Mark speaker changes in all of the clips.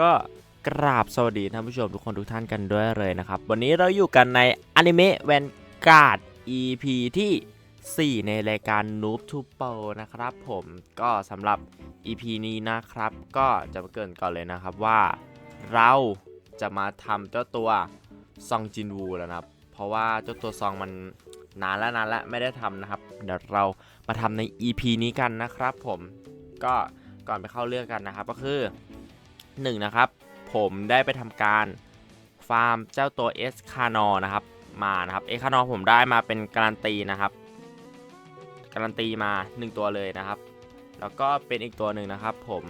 Speaker 1: ก็กราบสวัสดีท่านผู้ชมทุกคนทุกท่านกันด้วยเลยนะครับ วันนี้เราอยู่กันในอนิเมะแวนการ์ด EP ที่ 4 ในรายการ Noob to Pro นะครับผมก็สำหรับ EP นี้นะครับ ก็จะมาเกินก่อนเลยนะครับว่าเราจะมาทำเจ้าตัวซองจินวูแล้วนะครับ เพราะว่าเจ้าตัวซองมันนานแล้วนานแล้วไม่ได้ทำนะครับ เดี๋ยวเรามาทำใน EP นี้กันนะครับผมก็ก่อนไปเข้าเรื่องกันนะครับก็คือ 1นะครับ ผมได้ไปทำการฟาร์มเจ้าตัวเอสคานอนะครับ มานะครับเอสคานอผมได้มาเป็นการันตีนะครับ การันตีมา 1 ตัวเลยนะครับ แล้วก็เป็นอีกตัวหนึ่งนะครับ ผม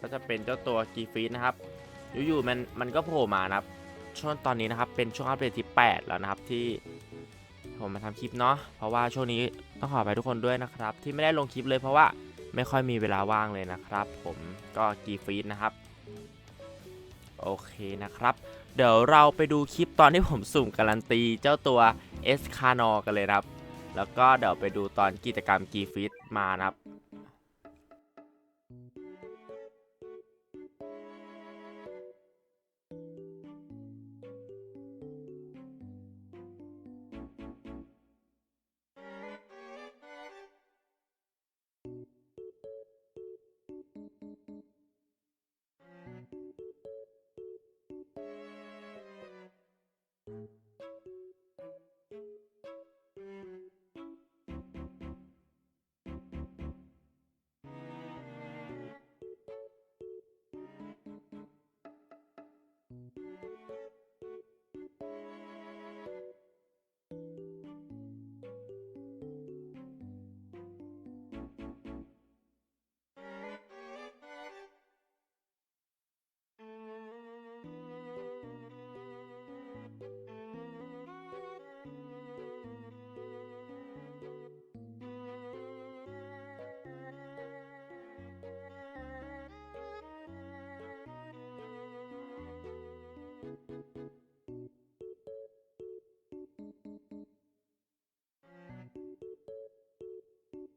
Speaker 1: ก็จะเป็นเจ้าตัวกีฟีนะครับอยู่ๆมันมันก็โผล่มานะครับ ช่วงตอนนี้นะครับ เป็นช่วงอัปเดตที่ 8 แล้วนะครับที่ผมมาทำคลิปเนาะเพราะว่าช่วงนี้ต้องขอไปทุกคนด้วยนะครับ ที่ไม่ได้ลงคลิปเลยเพราะว่า ไม่ค่อยมีเวลาว่างเลยนะครับ ผมก็กีฟีดนะครับ โอเคนะครับ เดี๋ยวเราไปดูคลิปตอนที่ผมสุ่มการันตีเจ้าตัวเอสคานอกันเลยครับ แล้วก็เดี๋ยวไปดูตอนกิจกรรมกีฟิตมานะครับ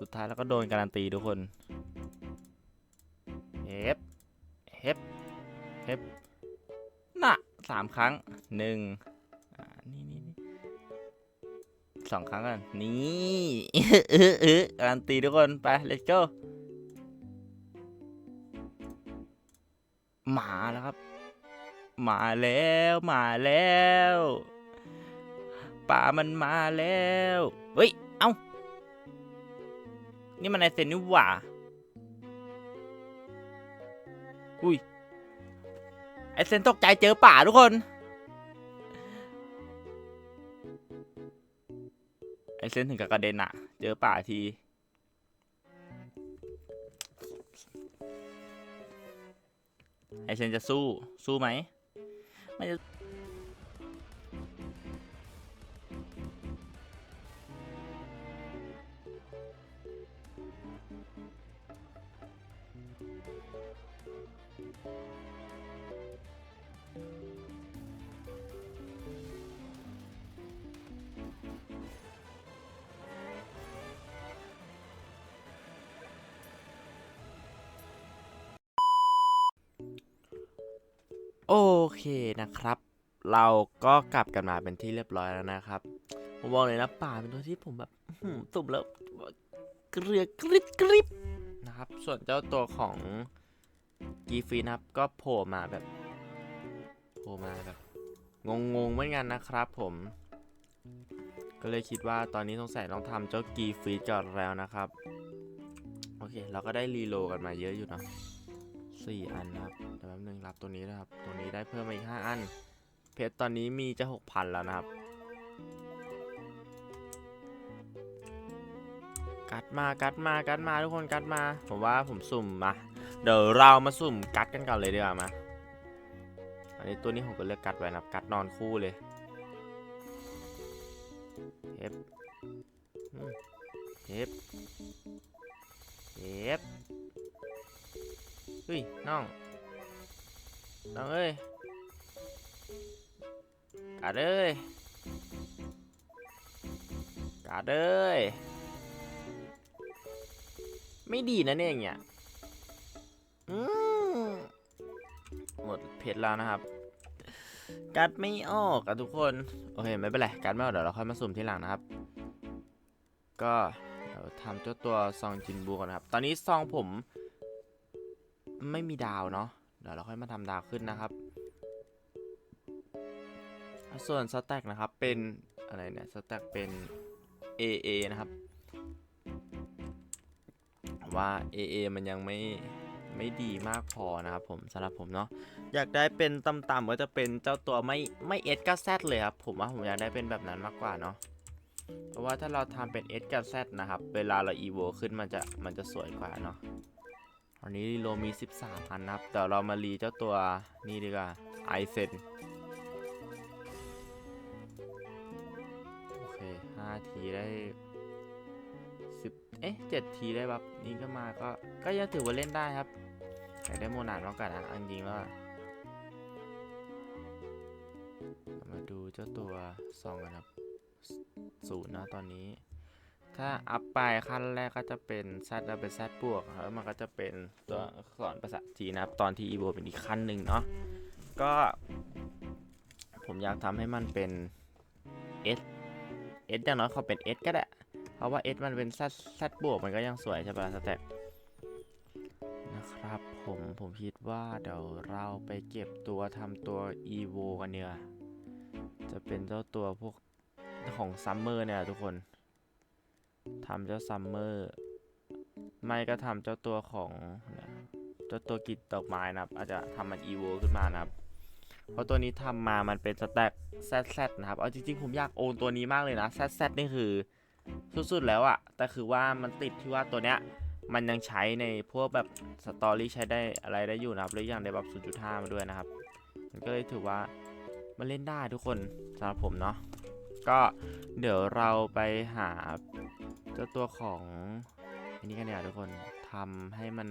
Speaker 1: สุดท้ายแล้วก็โดนการันตีทุกคนเฮฟเฮฟเฮฟน่ะสามครั้งหนึ่งนี่นี่สองครั้งกันนี่เออเออการันตีทุกคน ไป let's go มาแล้วครับ มาแล้วมาแล้วป่ามันมาแล้ว เฮ้ย นี่มันไอเซนนี่หว่า อุ้ย ไอเซนตกใจเจอป่าทุกคน ไอเซนถึงกับกระเด็นอะเจอป่าที ไอเซนจะสู้ สู้ไหมไม่จะ เคนะครับ เราก็กลับกันมาเป็นที่เรียบร้อยแล้วนะครับผมบอกเลยนะป่าเป็นตัวที่ผมแบบสุ่มแล้วเกลือกริบกริบนะครับ ส่วนเจ้าตัวของกีฟีนะครับ ก็โผล่มาแบบโผล่มาแบบงงๆเหมือนกันนะครับ ผม ก็เลยคิดว่าตอนนี้สงสัยต้องทำเจ้ากีฟีก่อนแล้วนะครับ โอเค เราก็ได้รีโลกันมาเยอะอยู่เนอะ สี่อันนะครับเดี๋ยวแป๊บนึงรับตัวนี้นะครับ ตัวนี้ได้เพิ่มมาอีกห้าอัน เพชรตอนนี้มีจะหกพันแล้วนะครับ กัดมากัดมากัดมาทุกคนกัดมา ผมว่าผมสุ่มมาเดี๋ยวเรามาสุ่มกัดกันก่อนเลยดีกว่ามาอันนี้ตัวนี้ผมก็เลือกกัดไว้นอับกัดนอนคู่เลยเอืมเทปเทป เฮ้ยน้องน้องเอ้ยกาดเอ้ยกาดเอ้ยไม่ดีนะเนี่ยอย่างเงี้ยอืมหมดเพชรแล้วนะครับ กัดไม่ออกอะทุกคน โอเคไม่เป็นไรกัดไม่ออกเดี๋ยวเราค่อยมาสุ่มทีหลังนะครับ ก็เดี๋ยวทำเจ้าตัวซองจินบูก่อนนะครับ ตอนนี้ซองผม ไม่มีดาวเนาะเดี๋ยวเราค่อยมาทำดาวขึ้นนะครับ ส่วนสแต็กนะครับเป็นอะไรเนี่ยสแต็กเป็น AA นะครับว่า AA มันยังไม่ไม่ดีมากพอนะครับผมสำหรับผมเนาะอยากได้เป็นต่ำๆก็จะเป็นเจ้าตัวไม่ไม่ S กับ Z เลยครับผมว่าผมอยากได้เป็นแบบนั้นมากกว่าเนาะเพราะว่าถ้าเราทำเป็น S กับ Z นะครับ เวลาเรา EVO ขึ้นมันจะมันจะสวยกว่าเนาะ ตอนนี้โลมี 13 อันนะครับเดี๋ยวเรามารีเจ้าตัวนี่ดีกว่าไอเซนโอเค5ทีได้10เอ๊ะ7ทีได้แบบนี้ก็มาก็ก็ยังถือว่าเล่นได้ครับแต่ได้โมนานมากกว่านะเอาจริงๆแล้วมาดูเจ้าตัวซองกันครับศูนย์นะตอนนี้ ถ้าอัพไปขั้นแรกก็จะเป็นแซดแล้วเป็นแซดบวกแล้วมันก็จะเป็นตัวสอนภาษาจีนนะครับ ตอนที่อีโบเป็นอีกขั้นหนึ่งเนาะก็ ผมอยากทำให้มันเป็น S S อย่างน้อยเขอเป็น S ก็ได้ เพราะว่า S มันเป็นแซดแซดบวกมันก็ยังสวยใช่ปะสแต็กนะครับผมผมคิดว่าเดี๋ยวเราไปเก็บตัวทำตัว EVO กันเนี่ยจะเป็นเจ้าตัวพวกของซัมเมอร์เนี่ยทุกคน ทำเจ้าซัมเมอร์ไม่ก็ทำเจ้าตัวของเจ้าตัวกิจดอกไม้นะครับ อาจจะทำมันอีโวขึ้นมานะครับ เพราะตัวนี้ทำมามันเป็นสแต็กแซดแซดนะครับ เอาจริงๆผมอยากโอนตัวนี้มากเลยนะแซดแซดนี่คือสุดๆแล้วอะแต่คือว่ามันติดที่ว่าตัวเนี้ยมันยังใช้ในพวกแบบสตอรี่ใช้ได้อะไรได้อยู่นะครับแล้วอย่างได้แบบ0.5 มาด้วยนะครับ มันก็เลยถือว่ามันเล่นได้ทุกคนสำหรับผมเนาะ ก็เดี๋ยวเราไปหาเจ้าตัวของอันนี้กันเนี่ยทุกคนทำให้มัน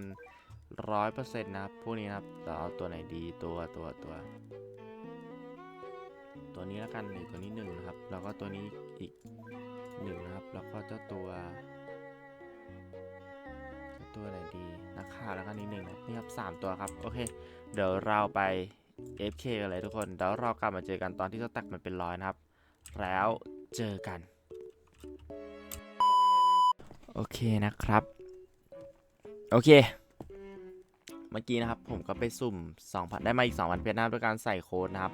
Speaker 1: ร้อยเปอร์เซ็นต์นะครับ พวกนี้นะครับเราเอาตัวไหนดีตัวตัวตัว ตัวนี้แล้วกันนี่ตัวนี้หนึ่งนะครับ แล้วก็ตัวนี้อีกหนึ่งนะครับ แล้วก็เจ้าตัวเจ้าตัวไหนดีนักข่าวแล้วก็นี้หนึ่งนะนี่ครับสามตัวครับ โอเค เดี๋ยวเราไป FK กันเลยทุกคน เดี๋ยวเรากลับมาเจอกันตอนที่สแต็กมันเป็นร้อยนะครับ แล้วเจอกัน โอเคนะครับ โอเค เมื่อกี้นะครับผมก็ไปสุ่ม 2,000 ได้มาอีก 2,000 เพชรนะครับด้วยการใส่โค้ดนะครับ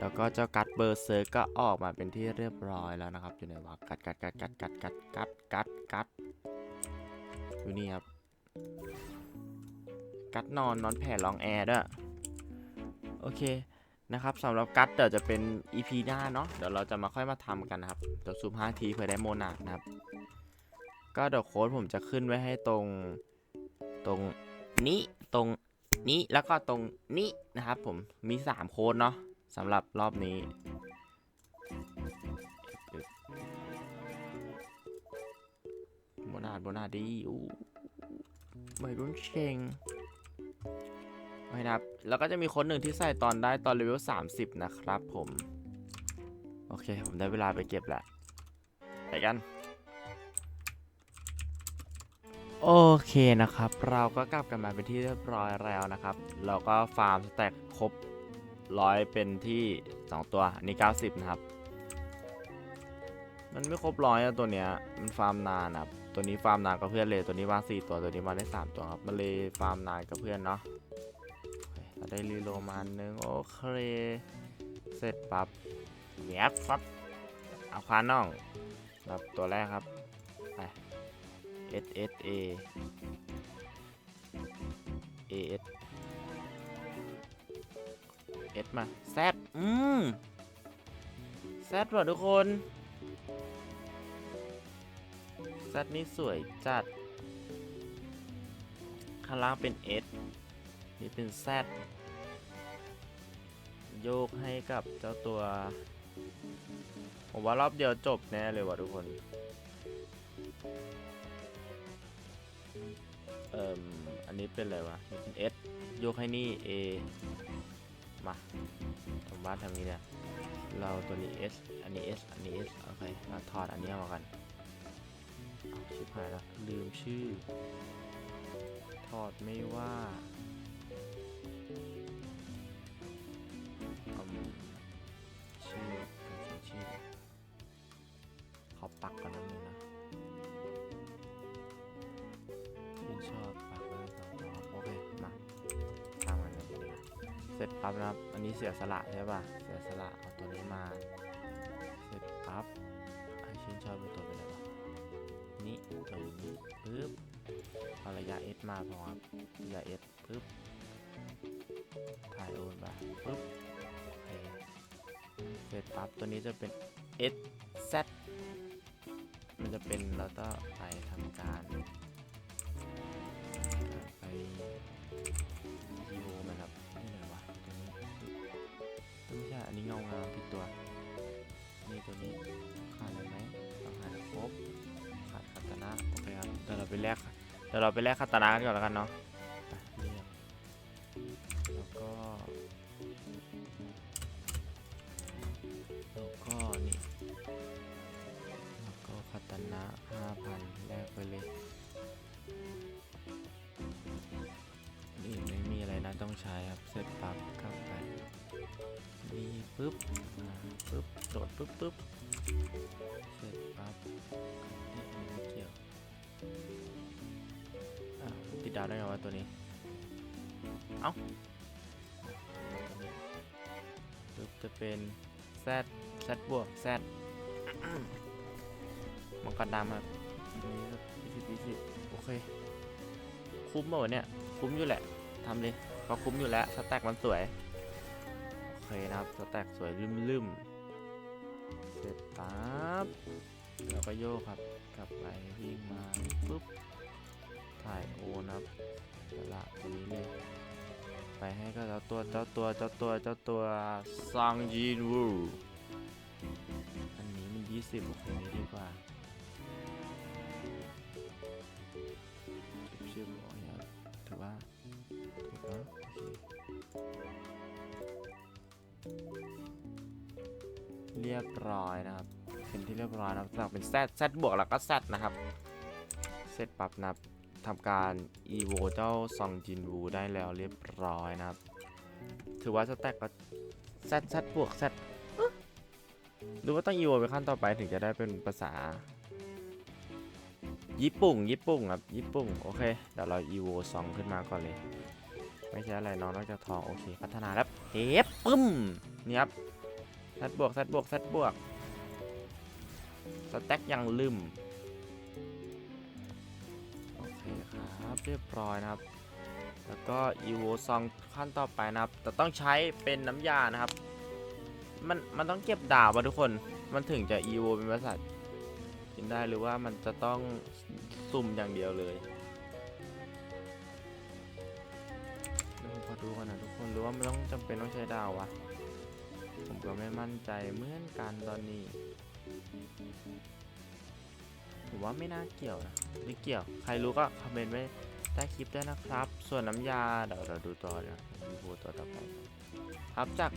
Speaker 1: แล้วก็เจ้ากัดเบอร์เซอร์ก็ออกมาเป็นที่เรียบร้อยแล้วนะครับ อยู่ในวากัดกัดกัดกัดกัดกัดกัดกัดกัดอยู่นี่ครับ กัดนอนนอนแผ่ลองแอร์ด้วย โอเค นะครับสำหรับกัดเดี๋ยวจะเป็น EP หน้าเนาะเดี๋ยวเราจะมาค่อยมาทำกันนะครับเดี๋ยวซูม5ทีเพื่อได้โมนานะครับ ก็เดี๋ยวโค้ดผมจะขึ้นไว้ให้ตรงตรงนี้ตรงนี้แล้วก็ตรงนี้นะครับผมมี 3 โค้ดเนาะสำหรับรอบนี้โบนาดโบนาดดีอู้ไม่รุ่นเชง ไม่นะครับ แล้วก็จะมีคนหนึ่งที่ใส่ตอนได้ตอนเลเวล30 นะครับผม โอเค ผมได้เวลาไปเก็บแล้วไปกัน โอเคนะครับ เราก็กลับกันมาเป็นที่เรียบร้อยแล้วนะครับ เราก็ฟาร์มสแต็กครบร้อยเป็นที่ 2 ตัว อันนี้ 90 นะครับ มันไม่ครบร้อยอะตัวเนี้ย มันฟาร์มนานนะครับ ตัวนี้ฟาร์มนานกับเพื่อนเลย ตัวนี้วาง4ตัว ตัวนี้วางได้ 3 ตัวครับ มันเลยฟาร์มนานกับเพื่อนเนาะ ได้รีโลมาอันนึงโอเค เสร็จปั๊บแยบฟับเอาควานน่องครับตัวแรกครับไป S S A A S S มา Z อืม Z ว่ะทุกคน Z นี่สวยจัด ข้างล่างเป็น S นี่เป็น Z โยกให้กับเจ้าตัว ผมว่ารอบเดียวจบแน่เลยว่ะทุกคน เอ่มอันนี้เป็นอะไรวะนี่เป็น S โยกให้นี่ A มาผมวาดทางนี้เนี่ยเราตัวนี้ S อันนี้ S อันนี้ S โอเคเราถอดอันนี้ออกมากันชิบหายแล้วลืมชื่อ ถอดไม่ว่า เสร็จปั๊บนะครับ อันนี้เสียสละใช่ป่ะ เสียสละเอาตัวนี้มา เสร็จปั๊บให้ชื่นชอบเป็นตัวไปเลยวะนี่ตัวนี้ปึ๊บเอาระยะ S มาพอครับระยะ S ปึ๊บ ถ่ายโอนไปปึ๊บโอเคเสร็จปั๊บตัวนี้จะเป็น S Z มันจะเป็นแล้วก็ไปทำการ ไปแลกเดี๋ยวเราไปแลกคาตานะกันก่อนแล้วกันเนาะแล้วก็แล้วก็นี่แล้วก็คาตานะ5,000แลกไปเลยนี่ไม่มีอะไรนะต้องใช้ครับเสร็จปั๊บกลับไปนี่ปึ๊บปึ๊บโดดปึ๊บปึ๊บเสร็จปั๊บนี่อันนี้ไม่เกี่ยว ติดดาวได้ไงวะตัวนี้ เอ้าตัวนี้ปึ๊บจะเป็น Z Z บวก Z มังกรดำครับอันนี้ยี่สิบยี่สิบโอเค คุ้มเปล่าวเนี่ย คุ้มอยู่แหละทำเลยเขาคุ้มอยู่แล้ว สแต็กมันสวย โอเคนะครับ สแต็กสวยลืมๆ เสร็จปั๊บแล้วก็โยกครับ กลับไปวิ่งมา ไปให้ก็เจ้าตัวเจ้าตัวเจ้าตัวเจ้าตัวซองจีนวูอันนี้มัน20โอเคนี้ดีกว่าชื่อบอเนี่ยถือว่าถูกแล้วโอเคเรียบร้อยนะครับเป็นที่เรียบร้อยนะครับจากเป็น Z Z บวกแล้วก็ Z นะครับเสร็จปรับนะครับ ทำการ evo เจ้าซองจินวูได้แล้วเรียบร้อยนะครับ ถือว่าสแต็กก็ Z Z บวก Z เอ๊ะหรือว่าต้อง evo ไปขั้นต่อไปถึงจะได้เป็นภาษา ญี่ปุ่งญี่ปุ่งครับญี่ปุ่งโอเคเดี๋ยวเรา evo สองขึ้นมาก่อนเลย ไม่ใช่อะไรน้องนอกจากทองโอเค พัฒนาแล้วเทปปึ้มนี่ครับแซดบวกแซดบวกแซดบวกสแต็กยังลืม ครับเรียบร้อยนะครับ แล้วก็อีโวซองขั้นต่อไปนะครับ แต่ต้องใช้เป็นน้ำยานะครับ มันมันต้องเก็บดาบอะทุกคนมันถึงจะอีโวเป็นภาษาทกินได้หรือว่ามันจะต้องสุ่มอย่างเดียวเลยเดี๋ยวผมขอดูก่อนนะทุกคนหรือว่ามันต้องจำเป็นต้องใช้ดาววะผมก็ไม่มั่นใจเหมือนกันตอนนี้ ผมว่าไม่น่าเกี่ยวนะไม่เกี่ยว ใครรู้ก็คอมเมนต์ไว้ใต้คลิปด้วยนะครับ ส่วนน้ำยาเดี๋ยวเราดูต่อนะดูโพต่อต่อไปครับจาก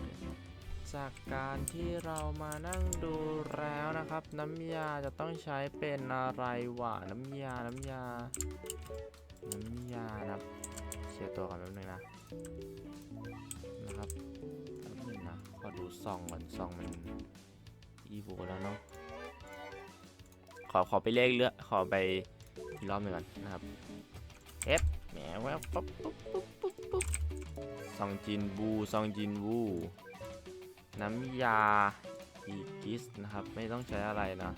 Speaker 1: จากการที่เรามานั่งดูแล้วนะครับ น้ำยาจะต้องใช้เป็นอะไรวะน้ำยาน้ำยา น้ำยานะครับเชียร์ตัวกันแป๊บนึงนะนะครับแป๊บนึงนะขอดูซองก่อนซองมันอีโวแล้วเนาะ ขอขอไปเลขเลือกขอไปอีกรอบหนึ่งก่อนนะครับเอฟแหมแววปุ๊บปุ๊บปุ๊บปุ๊บปุ๊บซองจินบูซองจินวูน้ำยาอีกิสนะครับ ไม่ต้องใช้อะไรนะ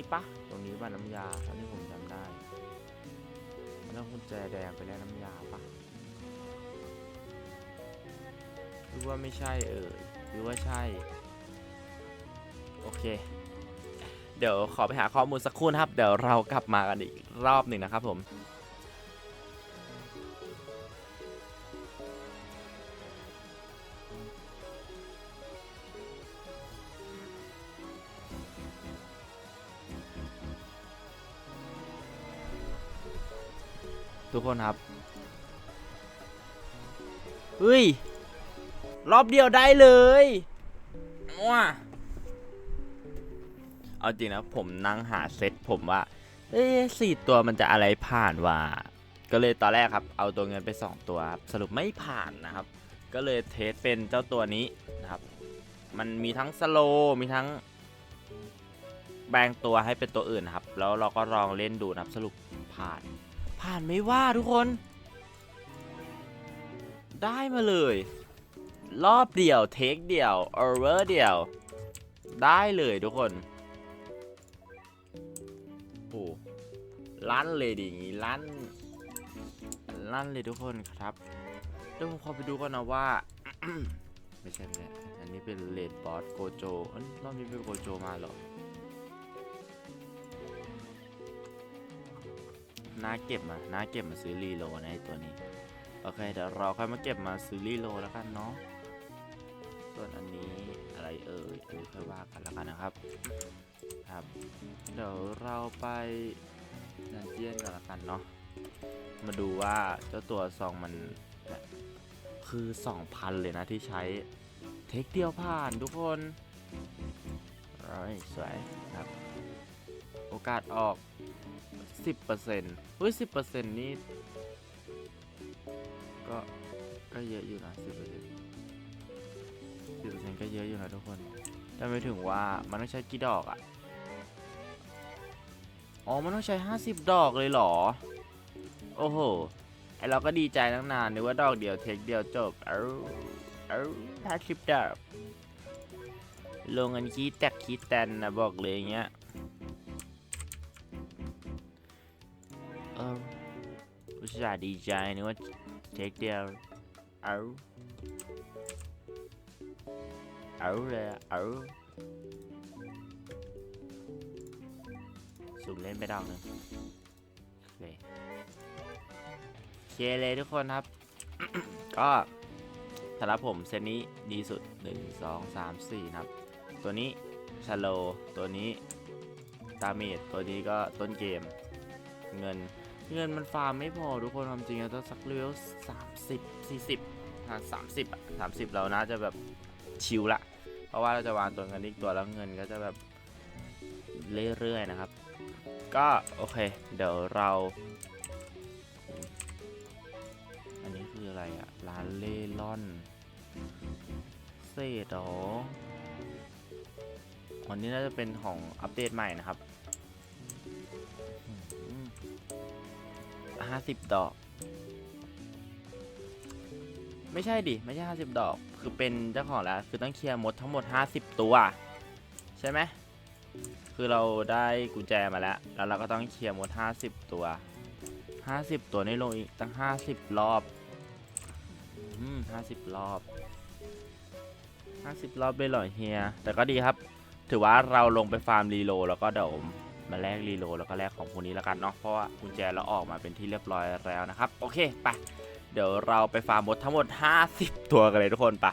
Speaker 1: มีปะตรงนี้ป่าน้ำยาเท่าที่ผมจำได้มันต้องกุญแจแดงไปแล้วน้ำยาปะหรือว่าไม่ใช่เออหรือว่าใช่ โอเค เดี๋ยวขอไปหาข้อมูลสักครู่นะครับ เดี๋ยวเรากลับมากันอีกรอบหนึ่งนะครับผม ทุกคนครับเฮ้ย รอบเดียวได้เลยว้าเอาจริงนะผมนั่งหาเซตผมว่าเอ๊ะสี่ตัวมันจะอะไรผ่านว่าก็เลยตอนแรกครับ เอาตัวเงินไป 2 ตัวครับสรุปไม่ผ่านนะครับ ก็เลยเทสเป็นเจ้าตัวนี้นะครับ มันมีทั้งสโลว์มีทั้งแบงตัวให้เป็นตัวอื่นนะครับ แล้วเราก็ลองเล่นดูนะครับสรุปผ่าน ผ่านไม่ว่าทุกคน ได้มาเลย รอบเดียวเทคเดียวเอเวอร์เดียว ได้เลยทุกคนโอ้ลั่นเลยดิงี้ลั่นลั่นเลยทุกคนครับเดี๋ยวผมขอไปดูก่อนนะว่า ไม่ใช่ไม่ใช่อันนี้เป็นเลดบอสโกโจเอ้ยรอบนี้เป็นโกโจมาหรอ น่าเก็บมาน่าเก็บมาซื้อรีโลนะไอตัวนี้ โอเค เดี๋ยวเราค่อยมาเก็บมาซื้อรีโลแล้วกันเนาะ ส่วนอันนี้อะไรเอ่ยดี๋ยวค่อยว่ากันแล้วกันนะครับ ครับ เดี๋ยวเราไปดันเจียนกันแล้วกันเนาะ มาดูว่าเจ้าตัวซองมันคือ 2,000 เลยนะที่ใช้ เทคเดียวผ่านทุกคนร้อยสวยครับ โอกาสออก 10%เฮ้ย 10%นี่ ก็ ก็เยอะอยู่นะ 10% 10%ก็เยอะอยู่นะทุกคนแต่ไม่ถึงว่ามันต้องใช้กี่ดอกอะอ๋อ มันต้องใช้ 50 ดอกเลยเหรอ โอ้โห ไอเราก็ดีใจตั้งนานนึกว่าดอกเดียวเทคเดียวจบ เอ้าเอ้าห้าสิบดอกลงอันคีแตกคีแตนนะบอกเลยอย่างเงี้ย ตส่าห์ดีใจนึกว่าเทคเดียวเอาเอาเลยอะเอาสุ่มเล่นไปดอกหนึ่งโอเคโอเคเลยทุกคนครับ ก็สำหรับผมเซตนี้ดีสุด 1 2 3 4 นะครับ ตัวนี้ชาโล ตัวนี้ดาเมจตัวนี้ก็ต้นเกม เงิน เงินมันฟาร์มไม่พอทุกคนความจริงเราต้องสักเลี้ยวสามสิบสี่สิบหาสามสิบอะสามสิบเราน่าจะแบบชิวละ เพราะว่าเราจะวางตัวกันอีกตัวแล้วเงินก็จะแบบเรื่อยๆนะครับ ก็โอเค เดี๋ยวเรา อันนี้คืออะไรอะร้านเล่ล่อนเศษหอวันนี้น่าจะเป็นของอัปเดตใหม่นะครับ ห้าสิบดอก ไม่ใช่ดิ ไม่ใช่ห้าสิบดอก คือเป็นเจ้าของแล้วคือต้องเคลียร์มดทั้งหมดห้าสิบตัว ใช่ไหม คือเราได้กุญแจมาแล้ว แล้วเราก็ต้องเคลียร์มดห้าสิบตัวห้าสิบตัวนี่ลงอีกตั้งห้าสิบรอบ อืมห้าสิบรอบห้าสิบรอบเลยเหรอเฮีย แต่ก็ดีครับ ถือว่าเราลงไปฟาร์มรีโลแล้วก็เดี๋ยว มาแลกรีโหลดแล้วก็แลกของพวกนี้แล้วกันเนาะเพราะว่ากุญแจเราออกมาเป็นที่เรียบร้อยแล้วนะครับ โอเคไปเดี๋ยวเราไปฟาร์มมดทั้งหมด 50 ตัวกันเลยทุกคนไปะ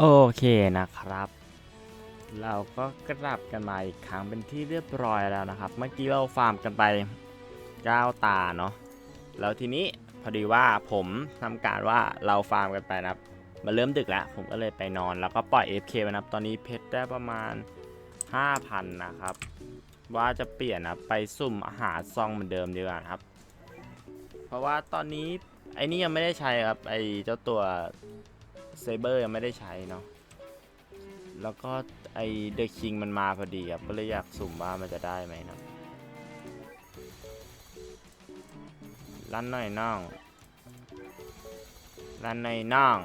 Speaker 1: โอเคนะครับ เราก็กลับกันมาอีกครั้งเป็นที่เรียบร้อยแล้วนะครับ เมื่อกี้เราฟาร์มกันไป9ตาเนาะแล้วทีนี้พอดีว่าผมทำการว่าเราฟาร์มกันไปนะครับมาเริ่มดึกแล้ว ผมก็เลยไปนอนแล้วก็ปล่อย FK ไปนะครับ ตอนนี้เพชรได้ประมาณ 5,000 นะครับ ว่าจะเปลี่ยนนะไปสุ่มอาหารซองเหมือนเดิมดีกว่าครับ เพราะว่าตอนนี้ไอ้นี่ยังไม่ได้ใช้ครับไอ้เจ้าตัว เซเบอร์ยังไม่ได้ใช้เนาะแล้วก็ไอเดอะคิงมันมาพอดีครับ ก็เลยอยากสุ่มว่ามันจะได้ไหมนะรันหน่อยน้องรันหน่อยน้อง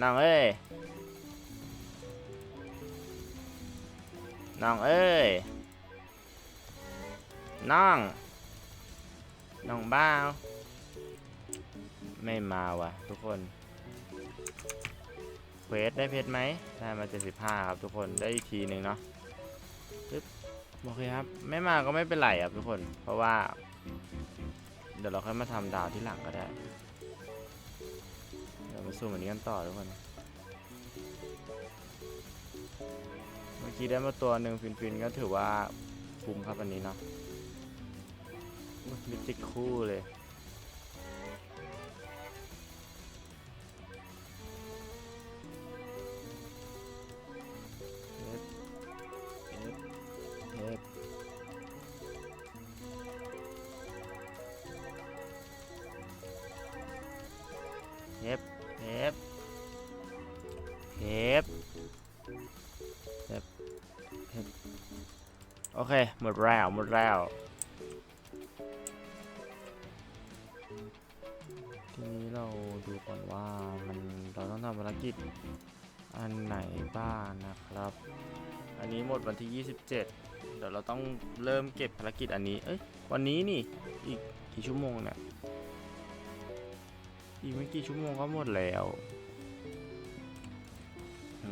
Speaker 1: น้องเอ้ยน้องเอ้ยน้องน้องบ้า ไม่มาวะทุกคน ควสได้เพชรไหมได้มา 75 ครับทุกคนได้อีกทีหนึ่งเนาะปึ๊บโอเคครับ ไม่มาก็ไม่เป็นไรครับทุกคน เพราะว่า เดี๋ยวเราค่อยมาทำดาวที่หลังก็ได้ เดี๋ยวมาสู้อันนี้กันต่อทุกคน เมื่อกี้ได้มาตัวหนึ่งฟินๆก็ถือว่าคุ้มครับอันนี้เนาะอุ๊ยมิติกคู่เลย อเค หมดแล้ว หมดแล้วทีนี้เราดูก่อนว่ามันเราต้องทำภารกิจอันไหนบ้างนะครับ อันนี้หมดวันที่ 27 เดี๋ยวเราต้องเริ่มเก็บภารกิจอันนี้ เอ้ย วันนี้นี่ อีกกี่ชั่วโมงเนี่ย อีกไม่กี่ชั่วโมงก็หมดแล้ว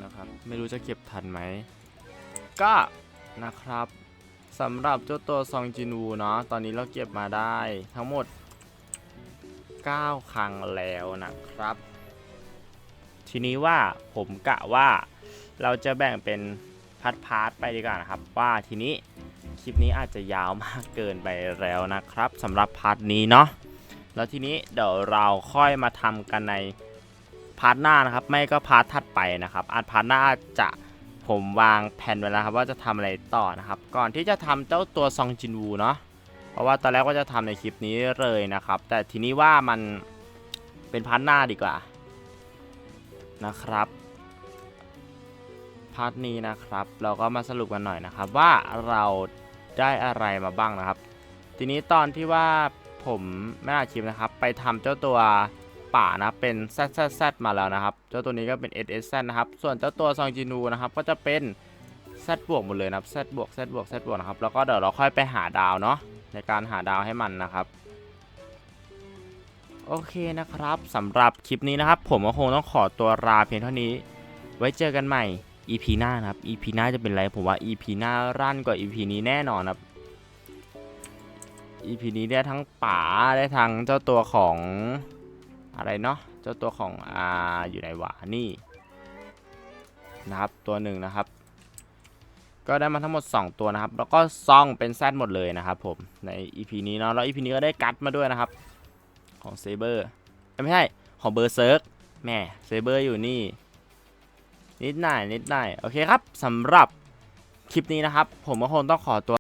Speaker 1: นะครับ ไม่รู้จะเก็บทันไหม ก็นะครับ สำหรับเจ้าตัวซองจินวูเนาะตอนนี้เราเก็บมาได้ทั้งหมด 9 ครั้งแล้วนะครับ ทีนี้ว่าผมกะว่าเราจะแบ่งเป็นพาร์ทพาร์ทไปดีกว่านะครับ ว่าทีนี้คลิปนี้อาจจะยาวมากเกินไปแล้วนะครับสำหรับพาร์ทนี้เนาะแล้วทีนี้เดี๋ยวเราค่อยมาทำกันในพาร์ทหน้านะครับ ไม่ก็พาร์ทถัดไปนะครับอาจพาร์ทหน้าจะ ผมวางแผนไว้แล้วครับว่าจะทำอะไรต่อนะครับ ก่อนที่จะทำเจ้าตัวซองจินวูเนาะเพราะว่าตอนแรกว่าจะทำในคลิปนี้เลยนะครับ แต่ทีนี้ว่ามันเป็นพาร์ทหน้าดีกว่านะครับพาร์ทนี้นะครับ เราก็มาสรุปกันหน่อยนะครับ ว่าเราได้อะไรมาบ้างนะครับ ทีนี้ตอนที่ว่าผมไม่อาชีพนะครับ ไปทำเจ้าตัว ป่านะเป็น z z z มาแล้วนะครับ เจ้าตัวนี้ก็เป็น s s z นะครับ ส่วนเจ้าตัวซองจินูนะครับก็จะเป็น z บวกหมดเลยนะครับ z บวก z บวก z บวกนะครับ แล้วก็เดี๋ยวเราค่อยไปหาดาวเนาะในการหาดาวให้มันนะครับ โอเคนะครับสำหรับคลิปนี้นะครับ ผมก็คงต้องขอตัวลาเพียงเท่านี้ ไว้เจอกันใหม่ EP หน้านะครับ EP หน้าจะเป็นไรผมว่า EP หน้ารั่นกว่า EP นี้แน่นอนครับ EP นี้ได้ทั้งป่าได้ทั้งเจ้าตัวของ อะไรเนาะเจ้าตัวของอ่าอยู่ไหวะนี่นะครับตัวหนึ่งนะครับ ก็ได้มาทั้งหมด 2 ตัวนะครับ แล้วก็ซองเป็นแซดหมดเลยนะครับผมใน EP นี้เนาะแล้ว EP นี้ก็ได้กัดมาด้วยนะครับ ของเซเบอร์ไม่ใช่ของเบอร์เซิร์กแม่เซเบอร์อยู่นี่นิดหน่อยนิดหน่อยโอเคครับสำหรับคลิปนี้นะครับ ผมก็คงต้องขอตัว